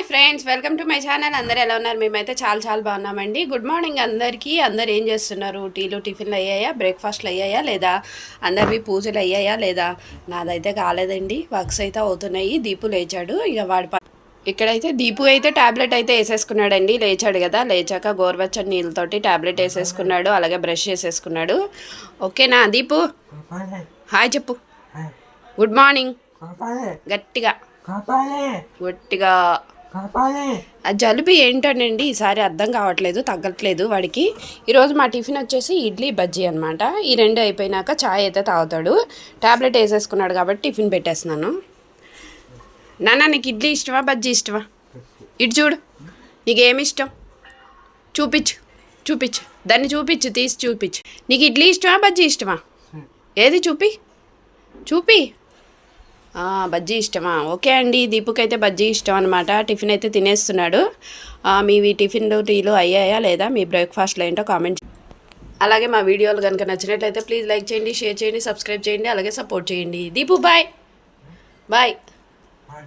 Hi friends welcome to my channel. అందరూ ఎలా ఉన్నారు? మేమైతే చాలా చాలా బాగున్నామండి. గుడ్ మార్నింగ్ అందరికీ. అందరు ఏం చేస్తున్నారు? టీలు టిఫిన్లు అయ్యాయా? బ్రేక్ఫాస్ట్లు అయ్యాయా లేదా? అందరివి పూజలు అయ్యాయా లేదా? నాదైతే కాలేదండి. వర్క్స్ అయితే అవుతున్నాయి. దీపు లేచాడు. ఇక వాడి ఇక్కడైతే దీపు అయితే టాబ్లెట్ అయితే వేసేసుకున్నాడండి. లేచాడు కదా. లేచాక గోరువెచ్చని నీళ్ళతోటి టాబ్లెట్ వేసేసుకున్నాడు. అలాగే బ్రష్ చేసేసుకున్నాడు. ఓకేనా దీపు? హాయ్ చెప్పు. Good morning. గట్టిగా. గట్టిగా. జలుబు ఏంటోనండి ఈసారి అర్థం కావట్లేదు తగ్గట్లేదు వాడికి. ఈరోజు మా టిఫిన్ వచ్చేసి ఇడ్లీ బజ్జీ అనమాట ఈ రెండు అయిపోయినాక చాయ్ అయితే తాగుతాడు. టాబ్లెట్ వేసేసుకున్నాడు కాబట్టి టిఫిన్ పెట్టేస్తున్నాను. నాన్న నీకు ఇడ్లీ ఇష్టమా బజ్జీ ఇష్టమా? ఇటు చూడు నీకేమి ఇష్టం? చూపించు చూపించు దాన్ని చూపించు తీసి చూపించు నీకు ఇడ్లీ ఇష్టమా బజ్జీ ఇష్టమా? ఏది చూపి? చూపి. బజ్జీ ఇష్టమా? ఓకే అండి దీపుకైతే బజ్జీ ఇష్టం అనమాట టిఫిన్ అయితే తినేస్తున్నాడు. మీవి టిఫిన్లు టీలు అయ్యాయా లేదా? మీ బ్రేక్ఫాస్ట్లో ఏంటో కామెంట్ అలాగే మా వీడియోలు కనుక నచ్చినట్లయితే ప్లీజ్ లైక్ చేయండి షేర్ చేయండి సబ్స్క్రైబ్ చేయండి అలాగే సపోర్ట్ చేయండి. దీపు బాయ్. బాయ్. బాయ్.